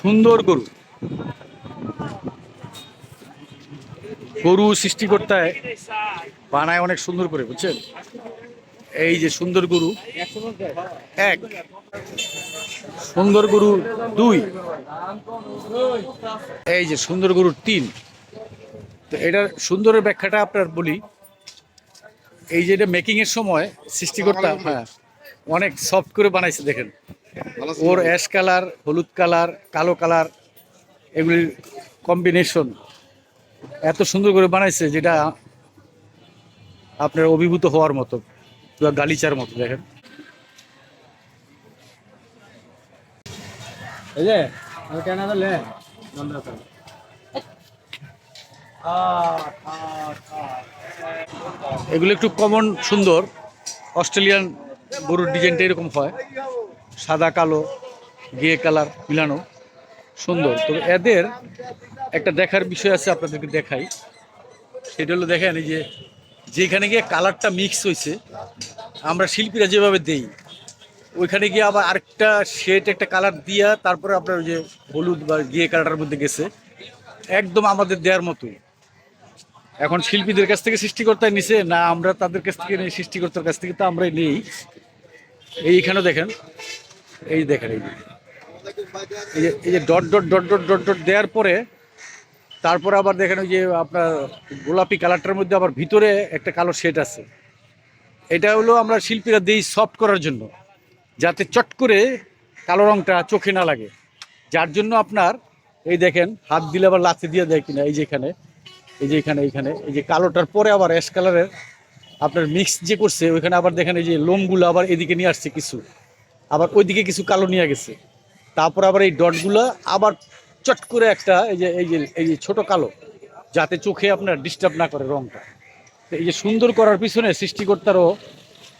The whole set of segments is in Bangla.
সুন্দর গরু। গরু সৃষ্টিকর্তায় বানায় অনেক সুন্দর করে, বুঝছেন? এই যে সুন্দর গরু, এক। সুন্দর গরু দুই। এই যে সুন্দর গরু তিন। তো এটার সুন্দরের ব্যাখ্যাটা আপনার বলি। এই যে এটা মেকিংয়ের সময় সৃষ্টিকর্তা হ্যাঁ অনেক সফট করে বানাইছে, দেখেন। ওর অ্যাশ কালার, হলুদ কালার, কালো কালার, এগুলির কম্বিনেশন এত সুন্দর করে বানাইছে যেটা আপনার অভিভূত হওয়ার মতো গালিচার মতো, দেখেন। এগুলো একটু কমন সুন্দর, অস্ট্রেলিয়ান গরুর ডিজাইনটা এরকম হয়। সাদা, কালো গে কালার মিলানো সুন্দর। তবে এদের একটা দেখার বিষয় আছে আপনাদেরকে দেখাই। সেটা হলো দেখেন, এই যে যেখানে গিয়ে কালারটা মিক্স হয়েছে, আমরা শিল্পীরা যেভাবে দেই, ওইখানে গিয়ে আবার আরেকটা শেড একটা কালার দিয়া তারপরে আপনার ওই যে হলুদ বা গিয়ে কালারটার মধ্যে গেছে, একদম আমাদের দেওয়ার মতোই এখন শিল্পীদের কাছ থেকে সৃষ্টিকর্তায় নিছে, না আমরা তাদের কাছ থেকে নেই, সৃষ্টিকর্তার কাছ থেকে তো আমরাই নেই। এইখানেও দেখেন এই দেখেন, এই যে। এই যে dot dot dot dot dot dot দেওয়ার পরে, তারপরে আবার দেখেন ওই যে আপনার গোলাপি কালারটার মধ্যে আবার ভিতরে একটা কালো শেড আছে। এটা হলো আমরা শিল্পীরা দিই সফট করার জন্য, যাতে চট করে কালো রংটা চোখে না লাগে। যার জন্য আপনার, এই দেখেন, হাত দিলে আবার লাথি দিয়ে দেয় কিনা, এই যে এখানে, এই যে এখানে, এইখানে, এই যে কালোটার পরে আবার অ্যাশ কালারের আপনার মিক্স যে করছে, ওইখানে আবার দেখেন এই যে লোমগুলো আবার এদিকে নিয়ে আসছে কিছু। আবার ওইদিকে কিছু কালো নিয়ে গেছে। তারপর আবার এই ডটগুলো আবার চট করে একটা এই যে এই যে এই যে ছোটো কালো, যাতে চোখে আপনার ডিস্টার্ব না করে রংটা। তো এই যে সুন্দর করার পিছনে সৃষ্টিকর্তারও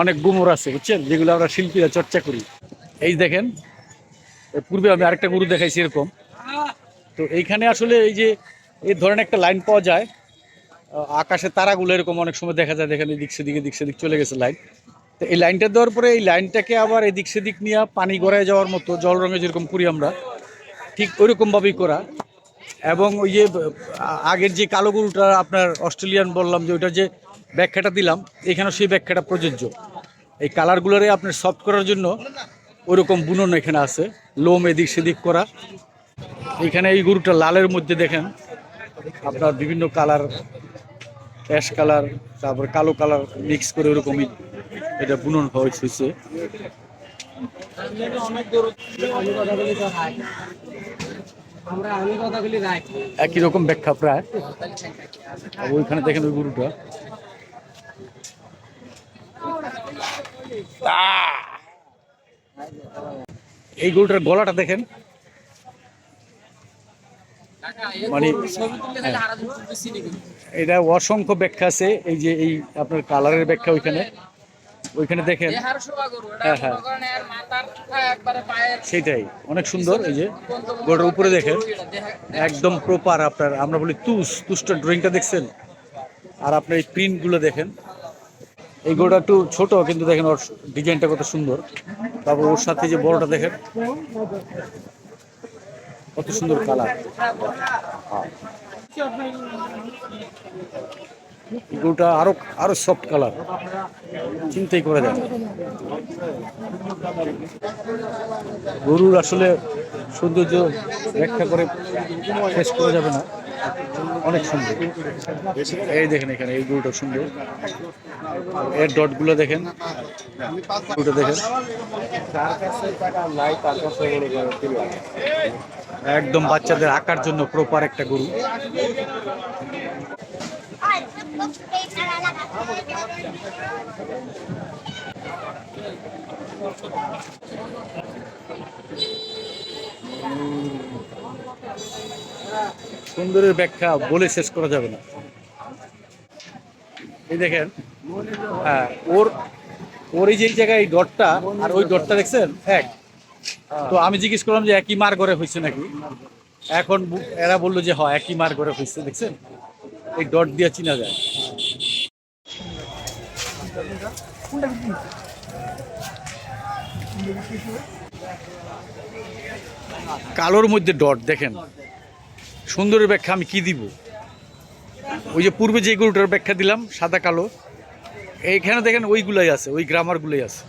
অনেক গুমর আছে, বুঝছেন? যেগুলো আমরা শিল্পীরা চর্চা করি। এই দেখেন, পূর্বে আমি আরেকটা গরু দেখাইছি এরকম। তো এইখানে আসলে এই যে, এই ধরনের একটা লাইন পাওয়া যায় আকাশে তারাগুলো এরকম অনেক সময় দেখা যায়, দেখেন দিক সেদিকে, এদিক সেদিক চলে গেছে লাইন। এই লাইনটা দেওয়ার পরে এই লাইনটাকে আবার এদিক সেদিক নিয়ে পানি গড়ায় যাওয়ার মতো, জল রঙে যেরকম করি আমরা, ঠিক ওইরকমভাবেই করা। এবং ওই যে, আগের যে কালো গরুটা আপনার অস্ট্রেলিয়ান বললাম যে ওইটার যে ব্যাখ্যাটা দিলাম, এখানেও সেই ব্যাখ্যাটা প্রযোজ্য। এই কালারগুলোরে আপনার সফট করার জন্য ওইরকম বুনন এখানে আছে, লোম এদিক সেদিক করা। এখানে এই গরুটা লালের মধ্যে দেখেন, আপনার বিভিন্ন কালার অ্যাশ কালার, তারপর কালো কালার মিক্স করে ওরকমই এটা বুনন হয়েছে। একই রকম ব্যাখ্যা প্রায়। ওইখানে দেখেন ওই গরুটা। এই গরুটার গলাটা দেখেন। মানে হ্যাঁ। এটা অসংখ্য ব্যাখ্যা আছে। এই যে এই আপনার কালারের ব্যাখ্যা ওইখানে। ওইখানে দেখেন। হ্যাঁ, হ্যাঁ। সেটাই অনেক সুন্দর এই যে। গরুটার উপরে দেখেন একদম প্রপার আপনার আমরা বলি তুষ তুষটার ড্রয়িংটা দেখছেন? আর আপনার এই প্রিন্টগুলো দেখেন। এই গরুটা একটু ছোট কিন্তু দেখেন ওর ডিজাইনটা কত সুন্দর। তারপর ওর সাথে যে বড়টা দেখেন কত সুন্দর কালার। গরুটা আরও আরও সফট কালার চিন্তাই করে দেয় গরুর আসলে সৌন্দর্য ব্যাখ্যা করে শেষ করা যাবে না। অনেক সুন্দর। এই দেখেন এখানে এই গরুটা সুন্দর। এর ডটগুলো দেখেন। গরুটা দেখেন। একদম বাচ্চাদের আঁকার জন্য প্রপার একটা গরু। সুন্দরের ব্যাখ্যা বলে শেষ করা যাবে না। এই দেখেন হ্যাঁ ওর ওর এই যে জায়গায় এই ডটটা আর ওই ডটটা দেখছেন? এক। তো আমি জিজ্ঞেস করলাম যে একই মার ঘরে হয়েছে নাকি? এখন এরা বলল যে হ্যাঁ একই মার ঘরে হয়েছে, দেখছেন? এই ডট দিয়ে চিনা যায়। কালোর মধ্যে ডট, দেখেন। সুন্দরের ব্যাখ্যা আমি কি দিব? ওই যে পূর্বে যে গরুটার ব্যাখ্যা দিলাম, সাদা কালো, এইখানে দেখেন ওইগুলাই আছে, ওই গ্রামারগুলোই আছে।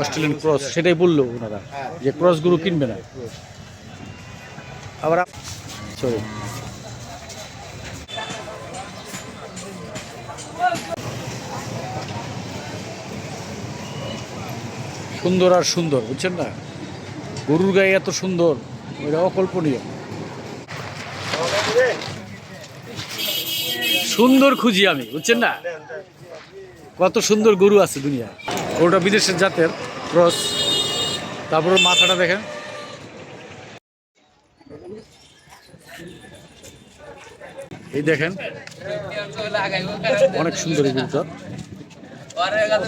অস্ট্রেলিয়ান ক্রস, সেটাই বলল ওনারা যে ক্রস গরু কিনবে না। আবার সরি সুন্দর আর সুন্দর বুঝছেন না? গরুর গায়ে এত সুন্দর ওটা অকল্পনীয়। সুন্দর খুঁজি আমি বুঝছেন না? কত সুন্দর গরু আছে দুনিয়া গরুটা বিদেশের জাতের ক্রস। তারপরে মাথাটা দেখেন। এই দেখেন। অনেক সুন্দর এই গরুটা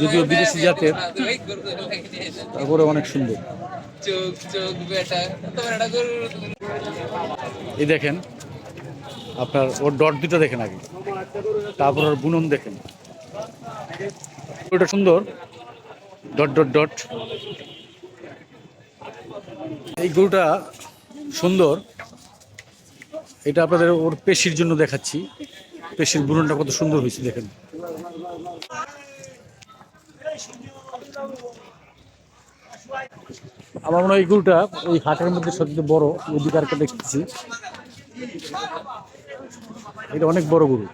যদিও বিদেশি জাতের, তারপরে অনেক সুন্দর। এই দেখেন, আপনার ওর ডট দুটো দেখেন আগে। তারপর ওর বুনন দেখেন। ওটা সুন্দর। Dot dot dot. এই গরুটা সুন্দর। এটা আপনাদের ওর পেশির জন্য দেখাচ্ছি। পেশির বুননটা কত সুন্দর হয়েছে, দেখেন। আমার মনে হয় এই ওই হাটের মধ্যে সবচেয়ে বড় অধিকারটা দেখতেছি। এটা অনেক বড় গরু।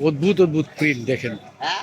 অদ্ভুত অদ্ভুত প্রিন্ট দেখেন। হ্যাঁ?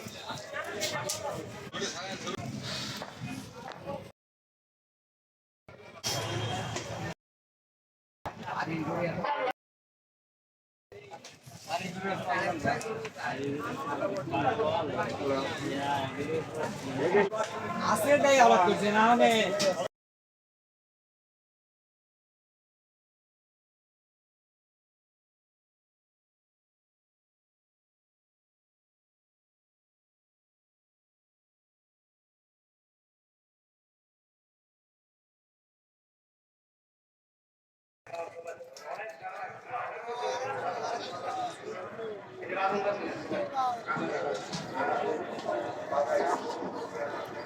আছে তাই আবার করছে না হলে Gracias.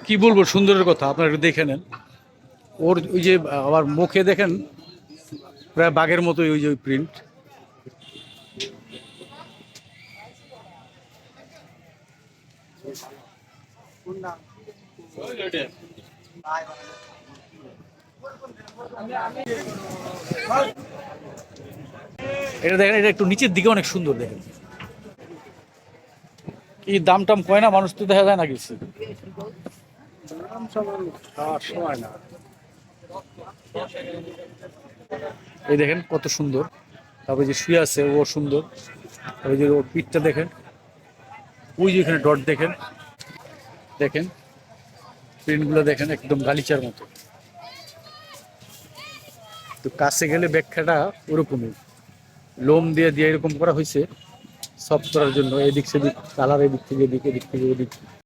কি বলব, সুন্দরের কথা, আপনারা একটু দেখে নেন। ওর ওই যে আবার মুখে দেখেন, প্রায় বাঘের মতোই ওই যে ওই প্রিন্ট এটা দেখেন, এটা একটু নিচের দিকে অনেক সুন্দর দেখেন। এই দাম টাম কয় না, মানুষ তো দেখা যায় না কিছু। এই দেখেন কত সুন্দর। তারপরে যে শুয়ে আছে, ও সুন্দর। ওই যে ওর পিঠটা দেখেন, ওই যে এখানে ডট দেখেন। দেখেন, প্রিন্টগুলো দেখেন একদম গালিচার মতো। তো কাছে গেলে ব্যাখ্যাটা ওরকমই। লোম দিয়ে দিয়ে এরকম করা হয়েছে সফট করার জন্য, এদিক সেদিক, কালার এদিক থেকে, এদিক এদিক থেকে, ওদিক।